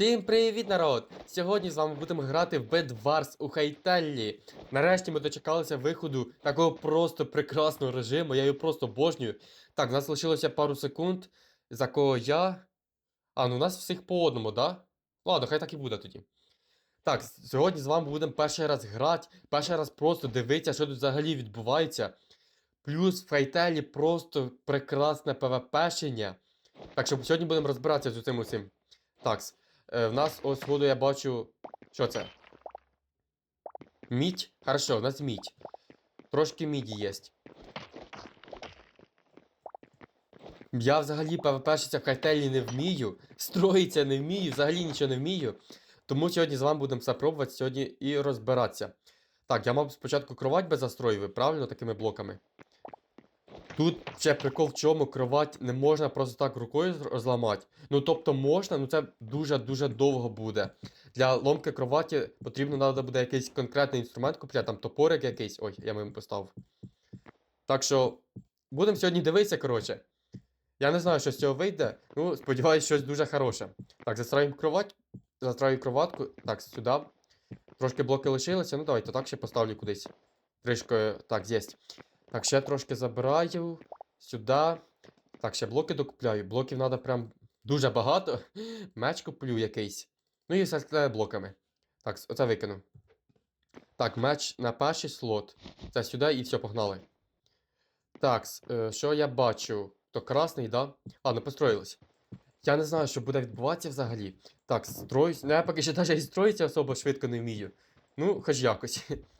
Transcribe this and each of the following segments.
Всім привіт, народ! Сьогодні з вами будемо грати в Bed Wars у Хайтеллі. Нарешті ми дочекалися виходу такого просто прекрасного режиму, я його просто обожнюю. Так, у нас лишилося пару секунд, за кого я. А, ну у нас всіх по одному, да? Ладно, хай так і буде тоді. Так, сьогодні з вами будемо перший раз грати, перший раз просто дивитися, що тут взагалі відбувається. Плюс в Хайтелі просто прекрасне ПВПшення. Так що сьогодні будемо розбиратися з цим усім. Так, е, в нас ось воду я бачу. Що це? Мідь? Хорошо, у нас мідь. Трошки міді є. Я взагалі ПВПшиться в картелі не вмію, строїться не вмію, взагалі нічого не вмію. Тому сьогодні з вами будемо все пробувати сьогодні і розбиратися. Так, я мав спочатку кровать без застроїв, правильно, такими блоками. Тут ще прикол в чому кровать не можна просто так рукою розламати. Ну тобто можна, ну це дуже-дуже довго буде. Для ломки кроваті потрібно треба буде якийсь конкретний інструмент купляти, там топорик якийсь. Ой, я мимо поставив. Так що будемо сьогодні дивитися, коротше. Я не знаю, що з цього вийде. Ну, сподіваюсь, щось дуже хороше. Так, застраюємо кровать. Застраю кроватку. Так, сюди. Трошки блоки лишилися. Ну давайте так ще поставлю кудись. Трішкою. Так, єсть. Так, ще трошки забираю. Сюди. Так, ще блоки докупляю. Блоків треба прям дуже багато. Меч куплю якийсь. Ну і все блоками. Так, оце викину. Так, меч на перший слот. Це сюди і все, погнали. Так, е, що я бачу? То красний, да? Ладно, построїлось. Я не знаю, що буде відбуватися взагалі. Так, строюсь. Ну, я поки що навіть і строїться особо швидко не вмію. Ну, хоч якось.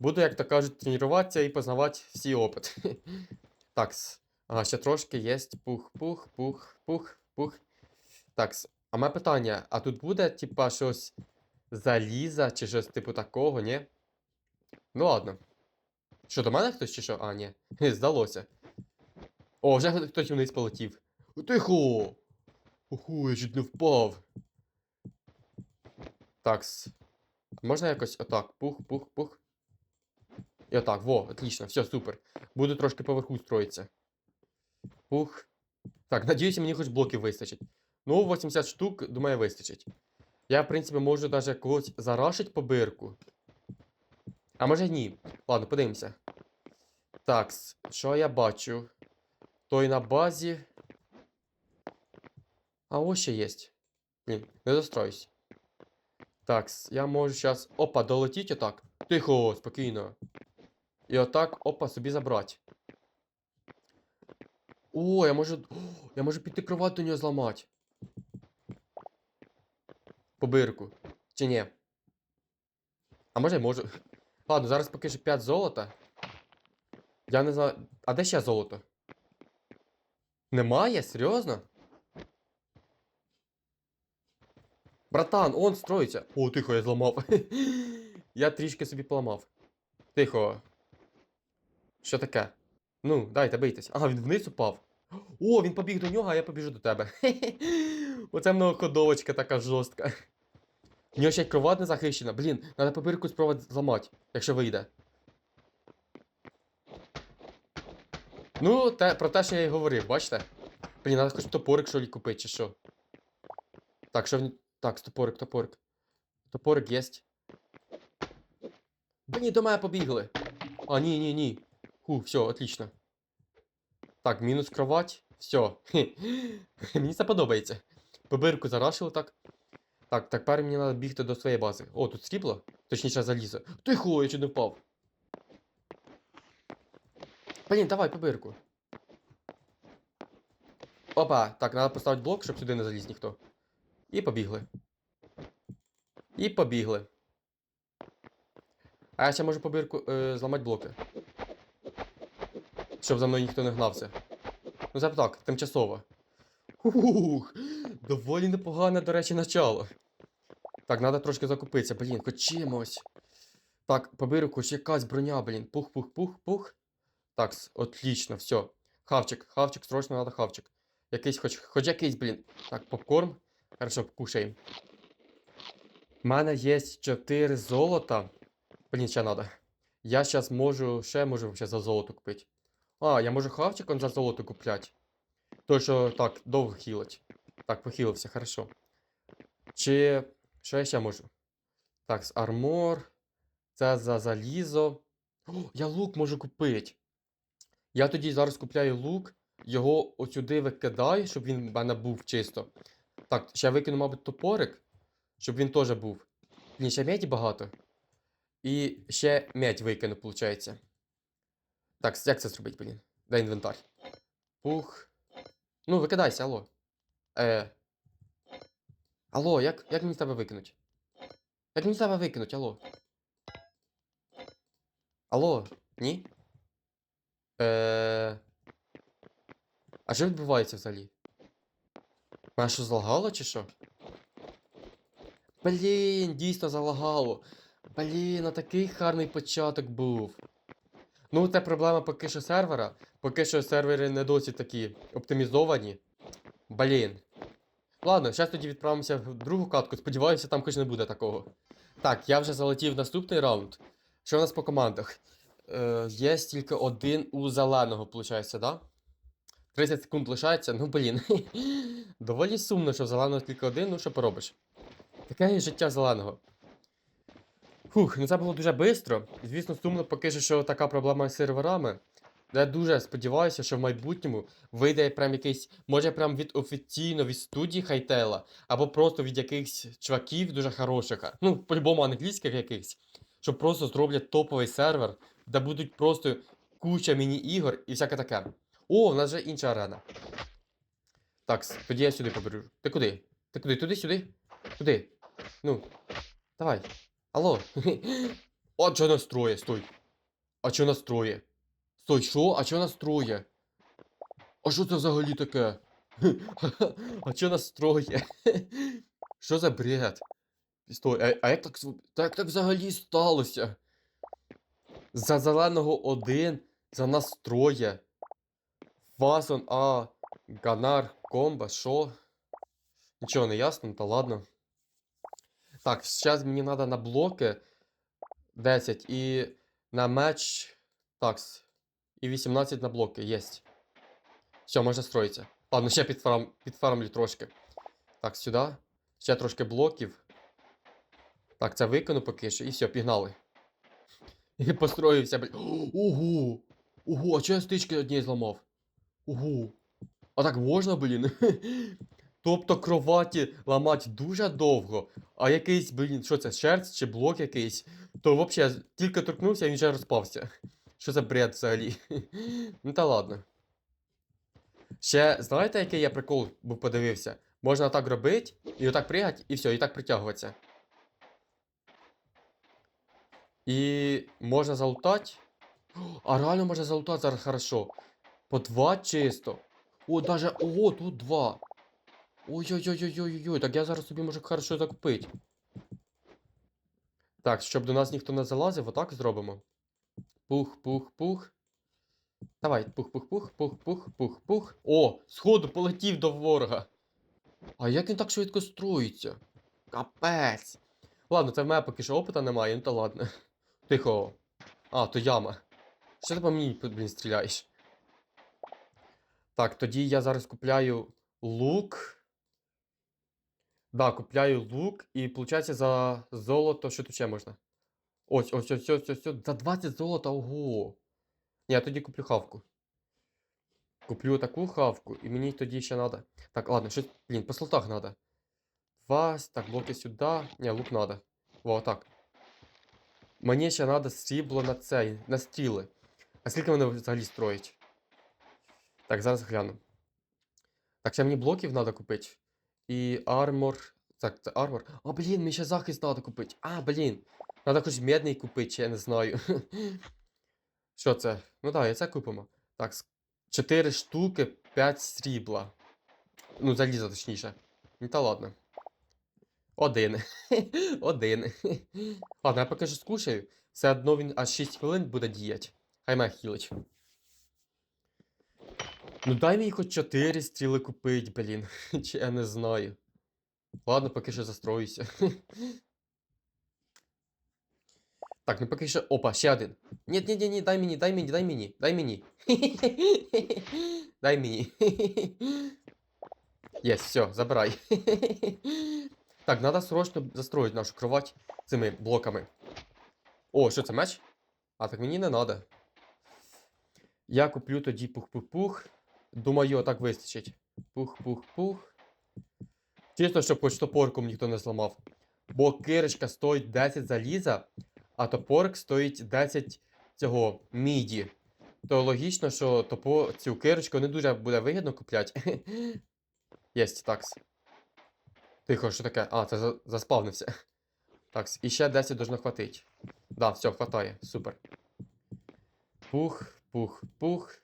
Буду, як то кажуть, тренуватися і познавати всі опит. Так, ага, ще трошки є. Пух, пух, пух, пух, пух. Так, а моє питання: а тут буде, типа, щось заліза чи щось типу такого, ні? Ну ладно. Що, до мене хтось чи що? А, ні. Здалося. О, вже хтось вниз полетів. Тихо! Уху, я чуть не впав. Такс. Можна якось отак. Пух, пух, пух. І отак, во, отлично, все, супер. Буду трошки поверху строїтися. Пух. Так, надіюся, мені хоч блоків вистачить. Ну, 80 штук, думаю, вистачить. Я, в принципі, можу даже когось зарашить по бирку. А може ні. Ладно, подивимося. Так, що я бачу? Той на базі. А ось ще є. Блін, не достроюсь. Так, я можу зараз. Опа, долетіть отак. Тихо, спокійно. І отак, опа, собі забрати. О, я можу. О, я можу піти кровать до нього зламати. По бирку. Чи ні? А може я можу. Ладно, зараз поки що 5 золота. Я не знаю. А де ще золото? Немає? Серйозно? Братан, он строїться. О, тихо, я зламав. я трішки собі поламав. Тихо. Що таке? Ну, дайте бийтесь. Ага, він вниз упав. О, він побіг до нього, а я побіжу до тебе. Оце многоходовочка така жорстка. У нього ще й кровать не захищена. Блін, треба побірку спробувати зламати, якщо вийде. Ну, те, про те, що я й говорив, бачите? Блін, треба хоч топорик що купити, чи що. Так, що в... Так, топорик, топорик. Топорик єсть. Блін, до мене побігли. А, ні, ні, ні. Ху, все, отлично. Так, мінус кровать. Все. Мені це подобається. Побирку зарашили так. Так, тепер мені треба бігти до своєї бази. О, тут срібло? Точніше залізо. Тихо, я чуть не впав. Блін, давай, побирку. Опа, так, треба поставити блок, щоб сюди не заліз ніхто. І побігли. І побігли. А я ще можу побірку е, зламати блоки. Щоб за мною ніхто не гнався. Ну це так, тимчасово. Ух, доволі непогане, до речі, начало. Так, треба трошки закупитися, блін, хоч. Так, побирку, хоч якась броня, блін. Пух, пух, пух, пух. Так, отлично, все. Хавчик, хавчик, срочно треба хавчик. Якийсь, хоч, хоч якийсь, блін. Так, попкорн. Хорошо, покушаємо. У мене є 4 золота. Блін, ще надо. Я зараз можу, ще можу вообще за золото купити. А, я можу хавчик он за золото купляти. Той, що так, довго хілить. Так, похилився, хорошо. Чи. Що я ще можу? Так, з армор. Це за залізо. О, я лук можу купити. Я тоді зараз купляю лук, його отсюди викидаю, щоб він в мене був чисто. Так, ще викину, мабуть, топорик, щоб він теж був. Ні, ще меді багато. І ще медь викину, виходить. Так, як це зробити, блін? Де інвентар? Пух. Ну, викидайся, алло. Е. Алло, як, як мені тебе викинуть? Як мені тебе викинуть, алло? Алло, ні? Е. А що відбувається взагалі? Мене що залагало чи що? Блін, дійсно залагало. Блін, а такий гарний початок був. Ну, це проблема поки що сервера. Поки що сервери не досить такі оптимізовані. Блін. Ладно, зараз тоді відправимося в другу катку. Сподіваюся, там хоч не буде такого. Так, я вже залетів в наступний раунд. Що у нас по командах? Е, є тільки один у зеленого, виходить, да? 30 секунд лишається. Ну, блін. Доволі сумно, що в зеленого тільки один, ну що поробиш. Таке є життя зеленого. Фух, ну це було дуже швидко. Звісно, сумно поки що, така проблема з серверами. Я дуже сподіваюся, що в майбутньому вийде прям якийсь, може прям від офіційно від студії Хайтела, або просто від якихось чуваків дуже хороших, ну, по-любому англійських якихось, що просто зроблять топовий сервер, де будуть просто куча міні-ігор і всяке таке. О, у нас вже інша арена. Так, тоді я сюди поберу. Ти куди? Ти куди? Туди, сюди? Туди. Ну. Давай. Алло. О, що нас троє? Стой. А що нас троє? Стой, що? А що нас троє? А що це взагалі таке? А що нас троє? Що за бред? Стой, а, а як так, зв- та як так взагалі сталося? За зеленого один, за нас троє. Фасон, а, Ганар, комба, що? Нічого не ясно, та ладно. Так, зараз мені треба на блоки 10 і на меч. Такс. І 18 на блоки, єсть. Все, можна строїтися. Ладно, ще підфарм, підфармлю трошки. Так, сюди. Ще трошки блоків. Так, це викину поки що. І все, пігнали. І построївся, блядь. Ого! Ого, а чого я стички однієї зламав? Ого. А так можна, блін? Тобто кроваті ламати дуже довго, а якийсь, блін, що це, шерсть чи блок якийсь, то взагалі тільки торкнувся, він вже розпався. Що за бред взагалі? ну та ладно. Ще знаєте, який я прикол був подивився? Можна так робити, і отак пригати, і все, і так притягуватися. І можна залутати. А реально можна залутати зараз хорошо. По два чисто. О, даже. Ого, тут два. Ой-ой-ой-ой-ой-ой, так я зараз собі можу хорошо закупити. Так, щоб до нас ніхто не залазив, отак зробимо. Пух, пух, пух. Давай, пух, пух, пух, пух, пух, пух, пух. О, сходу полетів до ворога. А як він так швидко строїться? Капець. Ладно, це в мене поки що опита немає, ну та ладно. Тихо. А, то яма. Що ти по мені, блін, стріляєш? Так, тоді я зараз купляю лук. Да, купляю лук і виходить за золото, що тут ще можна? Ось, ось, ось, ось, ось, ось. За 20 золота, ого. Ні, я тоді куплю хавку. Куплю таку хавку, і мені тоді ще треба. Так, ладно, щось, блін, по слотах треба. Два, так, блоки сюди. Ні, лук треба. Во, так. Мені ще треба срібло на цей, на стріли. А скільки вони взагалі строять? Так, зараз гляну. Так, ще мені блоків треба купити. І армор. Так, це армор. А, блін, мені ще захист треба купити. А, блін. Треба хоч медний купити, я не знаю. Що це? Ну так, і це купимо. Так, 4 штуки, 5 срібла. Ну, заліза, точніше. Ну та ладно. Один. Один. Ладно, я поки що скушаю. Все одно він аж 6 хвилин буде діяти. Хай мене хілить. Ну дай мені хоч 4 стріли купить, блін. Чи я не знаю. Ладно, поки що застроюся. Так, ну поки що. Опа, ще один. Ні, ні, ні, ні, дай мені, дай мені, дай мені, дай мені. Дай мені. Єсть, все, забирай. так, треба срочно застроїти нашу кровать цими блоками. О, що це меч? А, так мені не треба. Я куплю тоді пух-пух-пух. Думаю, так вистачить. Пух-пух-пух. Чисто, щоб хоч топорком ніхто не зламав. Бо кирочка стоїть 10 заліза, а топорик стоїть 10 цього міді. То логічно, що топо цю кирочку не дуже буде вигідно купляти. Єсть, такс. Тихо, що таке? А, це за- заспавнився. Такс, і ще 10 должно хватить. Да, все, хватає, супер. Пух, пух, пух.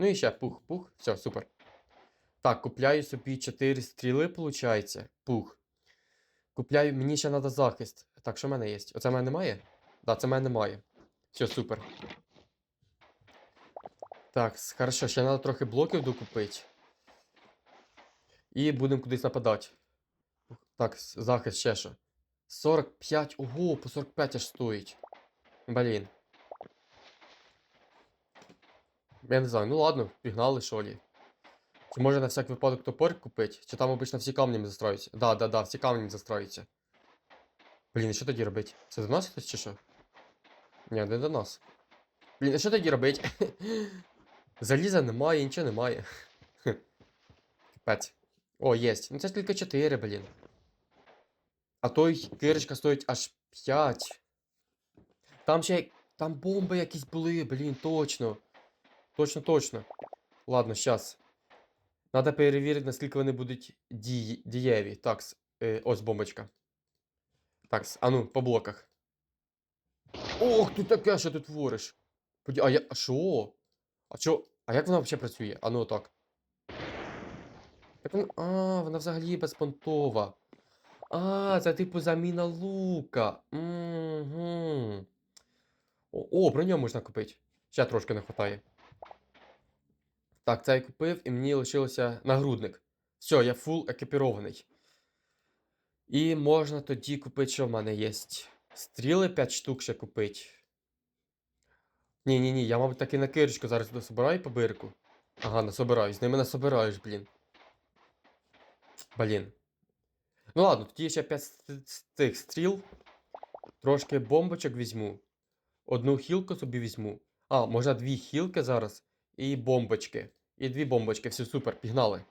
Ну і ще пух, пух. Все, супер. Так, купляю собі 4 стріли, виходить. Пух. Купляю, мені ще треба захист. Так, що в мене є? Оце в мене немає? Да, це в мене немає. Все, супер. Так, хорошо, ще треба трохи блоків докупити. І будемо кудись нападати. Так, захист ще що. 45. Ого, по 45 аж стоїть. Блін. Я не знаю, ну ладно, пігнали що лі. Чи може на всяк випадок топор купити? Чи там обично всі камнями застраються? Да, да, да, всі камнями застраються. Блін, і що тоді робити? Це до нас хтось чи що? Ні, не до нас. Блін, і що тоді робити? Заліза немає, нічого немає. Капець. О, єсть. Ну це ж тільки 4, блін. А той кирочка стоїть аж 5. Там ще. Там бомби якісь були, блін, точно. Точно, точно. Ладно, щас. Надо перевірити, наскільки вони будуть дії... дієві. Такс. Е, ось бомбочка. Такс, а ну, по блоках. Ох, ти таке, що ти твориш? Поді- А я. А що? А чо? А як вона взагалі працює? А ну отак. Так вона... А, вона взагалі безпонтова. А, це типу заміна лука. Угу. О, о, броню можна купити. Ще трошки не вистачає. Так, це я купив, і мені лишилося нагрудник. Все, я фул екіпірований. І можна тоді купити, що в мене є. Стріли 5 штук ще купити. Ні, ні, я, мабуть, таки на кирочку зараз туди собираю по бирку. Ага, насобираю. З ними насобираєш, блін. Блін. Ну ладно, тоді ще 5 з цих стріл. Трошки бомбочок візьму. Одну хілку собі візьму. А, можна дві хілки зараз. І бомбочки. І дві бомбочки. Все супер, пігнали.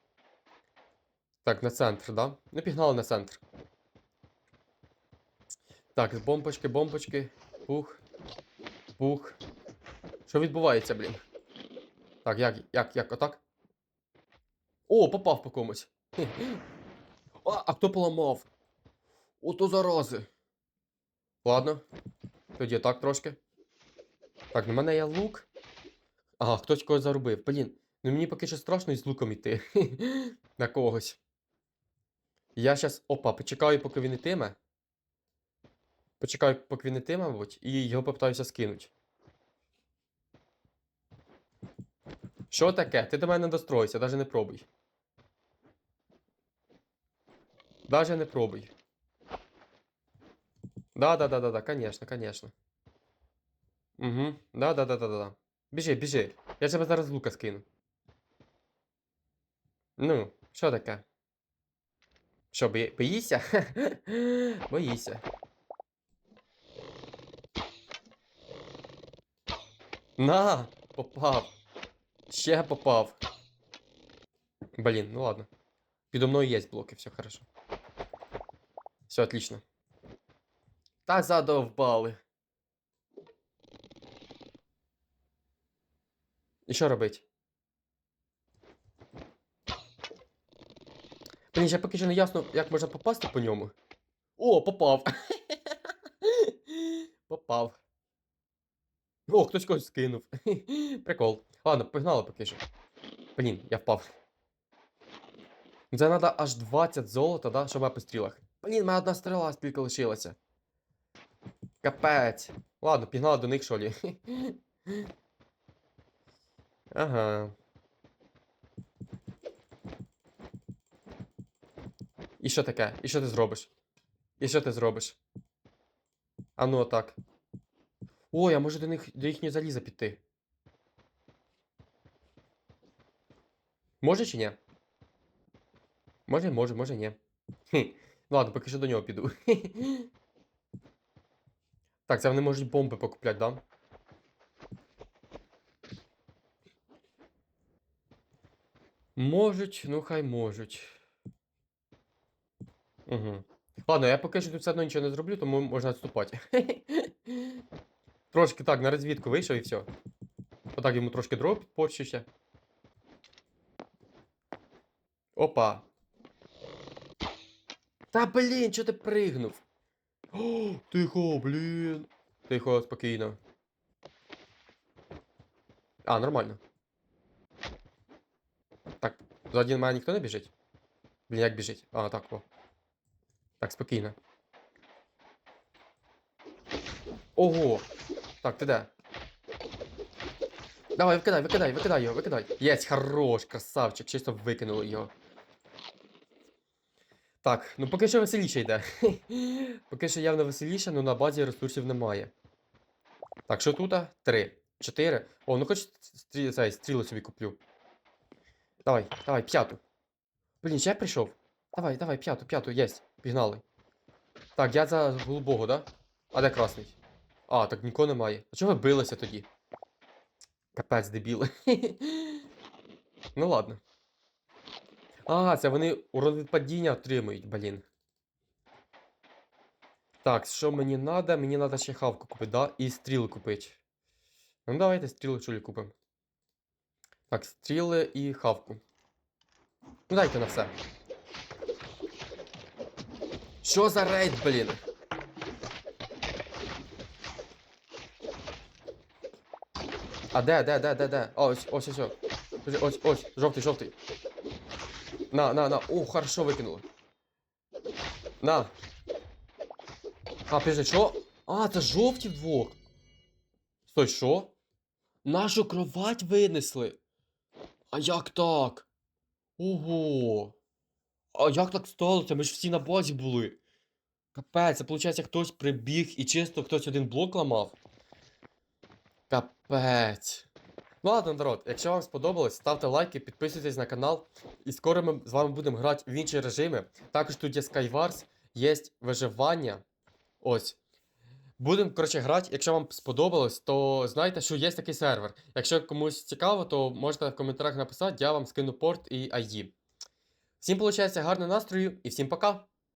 Так, на центр, да? Ну, пігнали на центр. Так, бомбочки, бомбочки. Пух. Пух. Що відбувається, блін? Так, як, як, як, отак? О, попав по комусь. А, а хто поламав? Ото зарази. Ладно. Тоді так трошки. Так, на мене є лук. Ага, хтось когось заробив. Блін, ну мені поки що страшно із луком іти. На когось. Я щас. Опа, почекаю, поки він ітиме. Почекаю, поки він ітиме, мабуть, і його попитаюся скинуть. Що таке? Ти до мене не достроїся, навіть не пробуй. Даже не пробуй. Да, да, да, да, да, конечно, конечно. Угу. Да, да, да, да, да, да. Біжи, біжи. Я тебе зараз лука скину. Ну, що таке? Що, бої... боїшся? боїшся. На! Попав. Ще попав. Блін, ну ладно. Підо мною є блоки, все хорошо. Все отлично. Та задовбали. І що робить? Блін, ще поки що не ясно, як можна попасти по ньому. О, попав. попав. О, хтось когось скинув. Прикол. Ладно, погнали поки що. Блін, я впав. Це треба аж 20 золота, да, щоб я по стрілах. Блін, мене одна стріла тільки лишилася. Капець. Ладно, пігнали до них, що лі. Ага. І що таке? І що ти зробиш? І що ти зробиш? А ну отак. Ой, а може до них до їхньої заліза піти? Може чи ні? Може, може, може, ні. Ну ладно, поки що до нього піду. Так, це вони можуть бомби покупляти, да? Можуть, ну хай можуть. Угу. Ладно, я поки що тут все одно нічого не зроблю, тому можна відступати. Трошки так, на розвідку вийшов і все. Отак йому трошки дров підпорчу ще. Опа. Та блін, чого ти пригнув? О, тихо, блін. Тихо, спокійно. А, нормально. Так, ззаді мене ніхто не біжить? Блін, як біжить? А, так, о. Так, спокійно. Ого! Так, ти де? Давай, викидай, викидай, викидай його, викидай. Єсть, хорош, красавчик, чисто викинули його. Так, ну поки що веселіше йде. поки що явно веселіше, але на базі ресурсів немає. Так, що тут? Три. Чотири. О, ну хоч стрі... цей, стрілу собі куплю. Давай, давай, п'яту. Блін, ще я прийшов. Давай, давай, п'яту, п'яту, єсть. Пігнали. Так, я за голубого, да? А де красний? А, так нікого немає. А чого ви билися тоді? Капець, дебіли. ну ладно. А, це вони урон від падіння отримують, блін. Так, що мені треба? Мені треба ще хавку купити, да? І стріли купити. Ну давайте стріли чулі купимо. Так, стріли і хавку. Ну дайте на все. Що за рейд, блін? А де, де, де, де, де? О, ось, ось, ось, ось. Ось, ось, жовтий, жовтий. На, на, на. О, хорошо викинули. На. А, подожди, що? А, це жовті вдвох. Стой, що? Нашу кровать винесли. А як так? Ого. А як так сталося? Ми ж всі на базі були. Капець, це виходить, хтось прибіг і чисто хтось один блок ламав. Капець. Ну ладно, народ, якщо вам сподобалось, ставте лайки, підписуйтесь на канал. І скоро ми з вами будемо грати в інші режими. Також тут є Skywars, є виживання. Ось. Будемо, коротше, грати. Якщо вам сподобалось, то знайте, що є такий сервер. Якщо комусь цікаво, то можете в коментарях написати, я вам скину порт і ID. Всім, виходить, гарного настрою і всім пока!